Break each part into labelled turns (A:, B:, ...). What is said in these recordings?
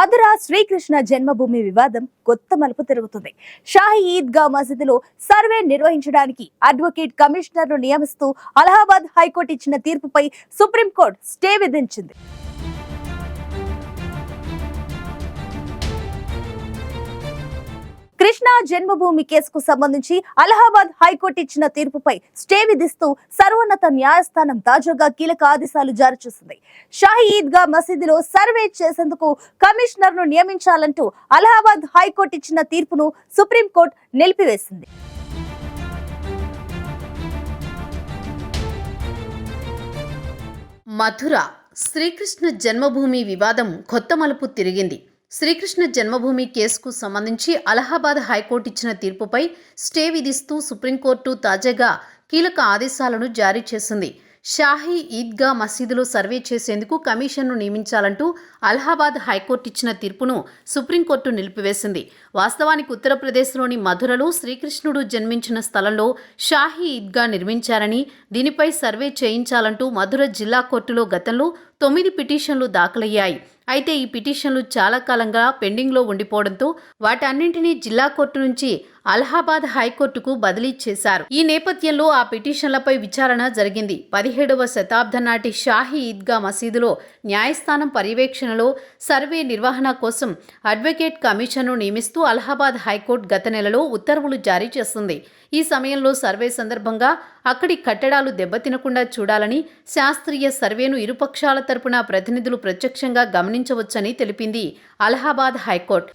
A: మధుర శ్రీకృష్ణ జన్మభూమి వివాదం కొత్త మలుపు తిరుగుతుంది. షాహీ ఈద్గా మసీదులో సర్వే నిర్వహించడానికి అడ్వకేట్ కమిషనర్ను నియమిస్తూ అలహాబాద్ హైకోర్టు ఇచ్చిన తీర్పుపై సుప్రీంకోర్టు స్టే విధించింది. కృష్ణా జన్మభూమి కేసుకు సంబంధించి అలహాబాద్ హైకోర్టు ఇచ్చిన తీర్పుపై స్టే విధిస్తూ సర్వోన్నత న్యాయస్థానం తాజాగా కీలక ఆదేశాలు జారీ చేసింది. షాహీ ఈద్గా మసీదులో సర్వే చేసేందుకు కమిషనర్ను నియమించాలంటూ అలహాబాద్ హైకోర్టు ఇచ్చిన తీర్పును సుప్రీంకోర్టు నిలిపివేసింది.
B: మథుర శ్రీకృష్ణ జన్మభూమి వివాదం కొత్త మలుపు తిరిగింది. శ్రీకృష్ణ జన్మభూమి కేసుకు సంబంధించి అలహాబాద్ హైకోర్టు ఇచ్చిన తీర్పుపై స్టే విధిస్తూ సుప్రీంకోర్టు తాజాగా కీలక ఆదేశాలను జారీ చేసింది. షాహీ ఈద్గా మసీదులో సర్వే చేసేందుకు కమిషన్ను నియమించాలంటూ అలహాబాద్ హైకోర్టు ఇచ్చిన తీర్పును సుప్రీంకోర్టు నిలిపివేసింది. వాస్తవానికి ఉత్తరప్రదేశ్లోని మధురలో శ్రీకృష్ణుడు జన్మించిన స్థలంలో షాహీ ఈద్గా నిర్మించారని దీనిపై సర్వే చేయించాలంటూ మధుర జిల్లా కోర్టులో గతంలో తొమ్మిది పిటిషన్లు దాఖలయ్యాయి. అయితే ఈ పిటిషన్లు చాలా కాలంగా పెండింగ్లో ఉండిపోవడంతో వాటన్నింటినీ జిల్లా కోర్టు నుంచి అలహాబాద్ హైకోర్టుకు బదిలీ చేశారు. ఈ నేపథ్యంలో ఆ పిటిషన్లపై విచారణ జరిగింది. పదిహేడవ శతాబ్దం నాటి షాహీ ఈద్గా మసీదులో న్యాయస్థానం పర్యవేక్షణలో సర్వే నిర్వహణ కోసం అడ్వకేట్ కమిషన్ను నియమిస్తూ అలహాబాద్ హైకోర్టు గత నెలలో ఉత్తర్వులు జారీ చేస్తుంది. ఈ సమయంలో సర్వే సందర్భంగా అక్కడి కట్టడాలు దెబ్బతినకుండా చూడాలని శాస్త్రీయ సర్వేను ఇరుపక్షాల తరపున ప్రతినిధులు ప్రత్యక్షంగా గమనించవచ్చని తెలిపింది అలహాబాద్ హైకోర్టు.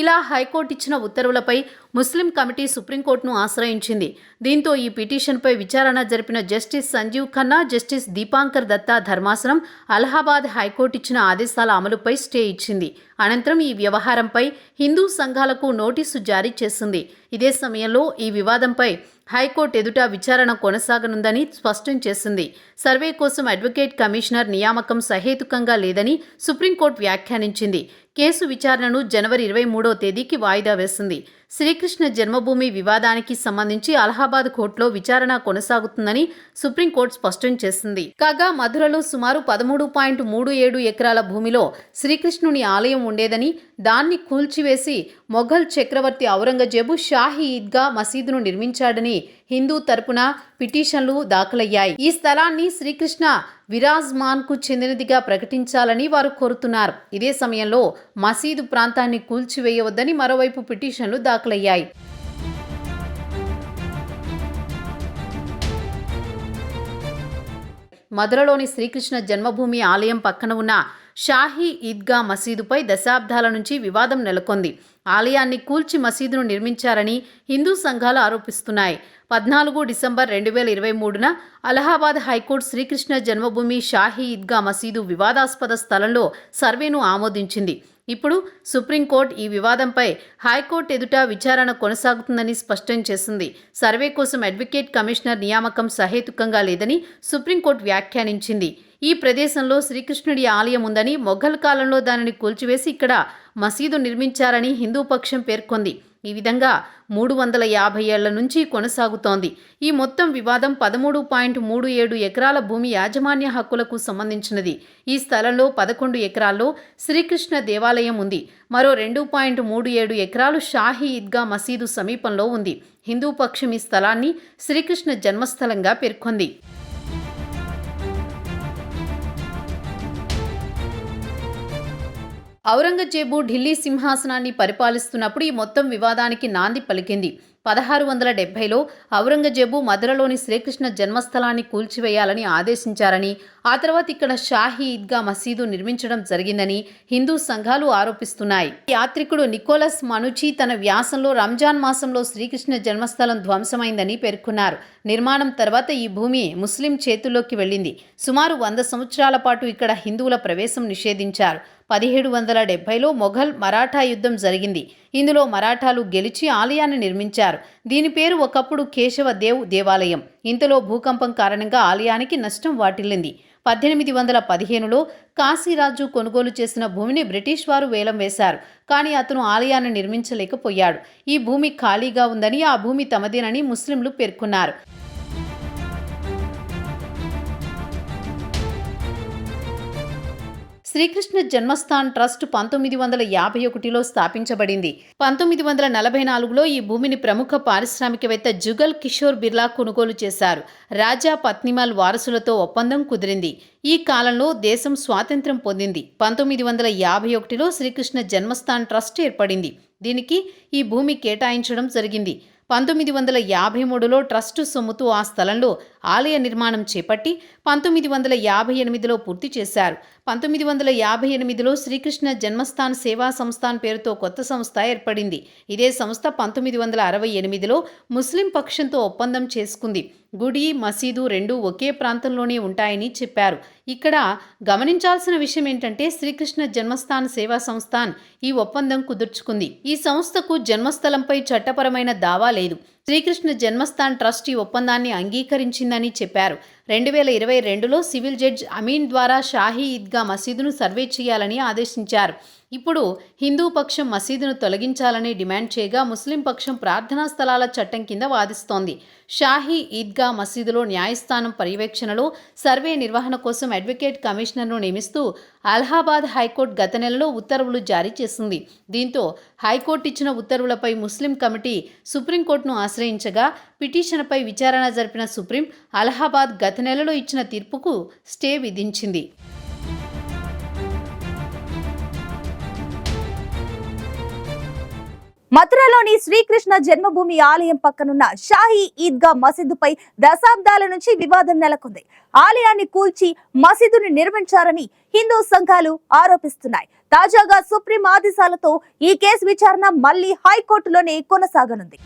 B: ఇలా హైకోర్టు ఇచ్చిన ఉత్తర్వులపై ముస్లిం కమిటీ సుప్రీంకోర్టును ఆశ్రయించింది. దీంతో ఈ పిటిషన్పై విచారణ జరిపిన జస్టిస్ సంజీవ్ ఖన్నా జస్టిస్ దీపాంకర్ దత్తా ధర్మాసనం అలహాబాద్ హైకోర్టు ఇచ్చిన ఆదేశాల అమలుపై స్టే ఇచ్చింది. అనంతరం ఈ వ్యవహారంపై హిందూ సంఘాలకు నోటీసు జారీ చేసింది. ఇదే సమయంలో ఈ వివాదంపై హైకోర్టు ఎదుట విచారణ కొనసాగనుందని స్పష్టం చేసింది. సర్వే కోసం అడ్వకేట్ కమిషనర్ నియామకం సహేతుకంగా లేదని సుప్రీంకోర్టు వ్యాఖ్యానించింది. కేసు విచారణను జనవరి ఇరవై మూడో తేదీకి వాయిదా వేసింది. శ్రీకృష్ణ జన్మభూమి వివాదానికి సంబంధించి అలహాబాద్ కోర్టులో విచారణ కొనసాగుతుందని సుప్రీంకోర్టు స్పష్టం చేసింది. కాగా మధురలో సుమారు పదమూడు పాయింట్ మూడు ఏడు ఎకరాల భూమిలో శ్రీకృష్ణుని ఆలయం ఉండేదని దాన్ని కూల్చివేసి మొఘల్ చక్రవర్తి ఔరంగజేబు షాహీ ఈద్గా మసీదును నిర్మించాడని హిందూ తరపున పిటిషన్లు దాఖలయ్యాయి. ఈ స్థలాన్ని శ్రీకృష్ణ విరాజ్మాన్కు చెందినదిగా ప్రకటించాలని వారు కోరుతున్నారు. ఇదే సమయంలో మసీదు ప్రాంతాన్ని కూల్చివేయవద్దని మరోవైపు పిటిషన్లు దాఖలయ్యాయి. మధురలోని శ్రీకృష్ణ జన్మభూమి ఆలయం పక్కన ఉన్న షాహీ ఈద్గా మసీదుపై దశాబ్దాల నుంచి వివాదం నెలకొంది. ఆలయాన్ని కూల్చి మసీదును నిర్మించారని హిందూ సంఘాలు ఆరోపిస్తున్నాయి. పద్నాలుగు డిసెంబర్ రెండు వేల ఇరవై మూడున అలహాబాద్ హైకోర్టు శ్రీకృష్ణ జన్మభూమి షాహీ ఈద్గా మసీదు వివాదాస్పద స్థలంలో సర్వేను ఆమోదించింది. ఇప్పుడు సుప్రీంకోర్టు ఈ వివాదంపై హైకోర్టు ఎదుట విచారణ కొనసాగుతుందని స్పష్టం చేసింది. సర్వే కోసం అడ్వకేట్ కమిషనర్ నియామకం సహేతుకంగా లేదని సుప్రీంకోర్టు వ్యాఖ్యానించింది. ఈ ప్రదేశంలో శ్రీకృష్ణుడి ఆలయం ఉందని మొఘల్ కాలంలో దానిని కూల్చివేసి ఇక్కడ మసీదు నిర్మించారని హిందూ పక్షం పేర్కొంది. ఈ విధంగా మూడు వందల యాభై ఏళ్ళ నుంచి కొనసాగుతోంది. ఈ మొత్తం వివాదం పదమూడు పాయింట్ మూడు ఏడు ఎకరాల భూమి యాజమాన్య హక్కులకు సంబంధించినది. ఈ స్థలంలో పదకొండు ఎకరాల్లో శ్రీకృష్ణ దేవాలయం ఉంది. మరో రెండు పాయింట్ మూడు ఏడు ఎకరాలు షాహీ ఈద్గా మసీదు సమీపంలో ఉంది. హిందూ పక్షం ఈ స్థలాన్ని శ్రీకృష్ణ జన్మస్థలంగా పేర్కొంది. ఔరంగజేబు ఢిల్లీ సింహాసనాన్ని పరిపాలిస్తున్నప్పుడు ఈ మొత్తం వివాదానికి నాంది పలికింది. పదహారు వందల డెబ్బైలో ఔరంగజేబు మధురలోని శ్రీకృష్ణ జన్మస్థలాన్ని కూల్చివేయాలని ఆదేశించారని ఆ తర్వాత ఇక్కడ షాహీ ఈద్గా మసీదు నిర్మించడం జరిగిందని హిందూ సంఘాలు ఆరోపిస్తున్నాయి. యాత్రికుడు నికోలస్ మనుచి తన వ్యాసంలో రంజాన్ మాసంలో శ్రీకృష్ణ జన్మస్థలం ధ్వంసమైందని పేర్కొన్నారు. నిర్మాణం తర్వాత ఈ భూమి ముస్లిం చేతుల్లోకి వెళ్ళింది. సుమారు వంద సంవత్సరాల పాటు ఇక్కడ హిందువుల ప్రవేశం నిషేధించారు. పదిహేడు వందల డెబ్బైలో మొఘల్ మరాఠా యుద్ధం జరిగింది. ఇందులో మరాఠాలు గెలిచి ఆలయాన్ని నిర్మించారు. దీని పేరు ఒకప్పుడు కేశవదేవ్ దేవాలయం. ఇంతలో భూకంపం కారణంగా ఆలయానికి నష్టం వాటిల్లింది. పద్దెనిమిది వందల పదిహేనులో కాశీరాజు కొనుగోలు చేసిన భూమిని బ్రిటిష్ వారు వేలం వేశారు. కానీ అతను ఆలయాన్ని నిర్మించలేకపోయాడు. ఈ భూమి ఖాళీగా ఉందని ఆ భూమి తమదేనని ముస్లింలు పేర్కొన్నారు. శ్రీకృష్ణ జన్మస్థాన్ ట్రస్ట్ పంతొమ్మిది వందల యాభై ఒకటిలో స్థాపించబడింది. పంతొమ్మిది వందల నలభై నాలుగులో ఈ భూమిని ప్రముఖ పారిశ్రామికవేత్త జుగల్ కిషోర్ బిర్లా కొనుగోలు చేశారు. రాజా పత్నిమాల్ వారసులతో ఒప్పందం కుదిరింది. ఈ కాలంలో దేశం స్వాతంత్ర్యం పొందింది. పంతొమ్మిది వందల యాభై ఒకటిలో శ్రీకృష్ణ జన్మస్థాన్ ట్రస్ట్ ఏర్పడింది. దీనికి ఈ భూమి కేటాయించడం జరిగింది. పంతొమ్మిది వందల యాభై మూడులో ట్రస్టు సొమ్ముతో ఆ స్థలంలో ఆలయ నిర్మాణం చేపట్టి పంతొమ్మిది వందల యాభై ఎనిమిదిలో పూర్తి చేశారు. పంతొమ్మిది వందల యాభై ఎనిమిదిలో శ్రీకృష్ణ జన్మస్థాన్ సేవా సంస్థాన్ పేరుతో కొత్త సంస్థ ఏర్పడింది. ఇదే సంస్థ పంతొమ్మిది వందల అరవై ఎనిమిదిలో ముస్లిం పక్షంతో ఒప్పందం చేసుకుంది. గుడి మసీదు రెండు ఒకే ప్రాంతంలోనే ఉంటాయని చెప్పారు. ఇక్కడ గమనించాల్సిన విషయం ఏంటంటే శ్రీకృష్ణ జన్మస్థాన్ సేవా సంస్థాన్ ఈ ఒప్పందం కుదుర్చుకుంది. ఈ సంస్థకు జన్మస్థలంపై చట్టపరమైన దావా లేదు. శ్రీకృష్ణ జన్మస్థాన్ ట్రస్ట్ ఈ ఒప్పందాన్ని అంగీకరించిందని చెప్పారు. రెండు వేల ఇరవై రెండులో సివిల్ జడ్జ్ అమీన్ ద్వారా షాహీ ఈద్గా మసీదును సర్వే చేయాలని ఆదేశించారు. ఇప్పుడు హిందూ పక్షం మసీదును తొలగించాలని డిమాండ్ చేయగా ముస్లిం పక్షం ప్రార్థనా స్థలాల చట్టం కింద వాదిస్తోంది. షాహీ ఈద్గా మసీదులో న్యాయస్థానం పర్యవేక్షణలో సర్వే నిర్వహణ కోసం అడ్వకేట్ కమిషనర్ను నియమిస్తూ అలహాబాద్ హైకోర్టు గత నెలలో ఉత్తర్వులు జారీ చేసింది. దీంతో హైకోర్టు ఇచ్చిన ఉత్తర్వులపై ముస్లిం కమిటీ సుప్రీంకోర్టును ఆశ్రయించగా పిటిషన్పై విచారణ జరిపిన సుప్రీం అలహాబాద్ గత నెలలో ఇచ్చిన తీర్పుకు స్టే విధించింది.
A: మథురలోని శ్రీకృష్ణ జన్మభూమి ఆలయం పక్కనున్న షాహీ ఈద్గా మసీదుపై దశాబ్దాల నుంచి వివాదం నెలకొంది. ఆలయాన్ని కూల్చి మసీదుని నిర్మించారని హిందూ సంఘాలు ఆరోపిస్తున్నాయి. తాజాగా సుప్రీం ఆదేశాలతో ఈ కేసు విచారణ మళ్ళీ హైకోర్టులోనే కొనసాగనుంది.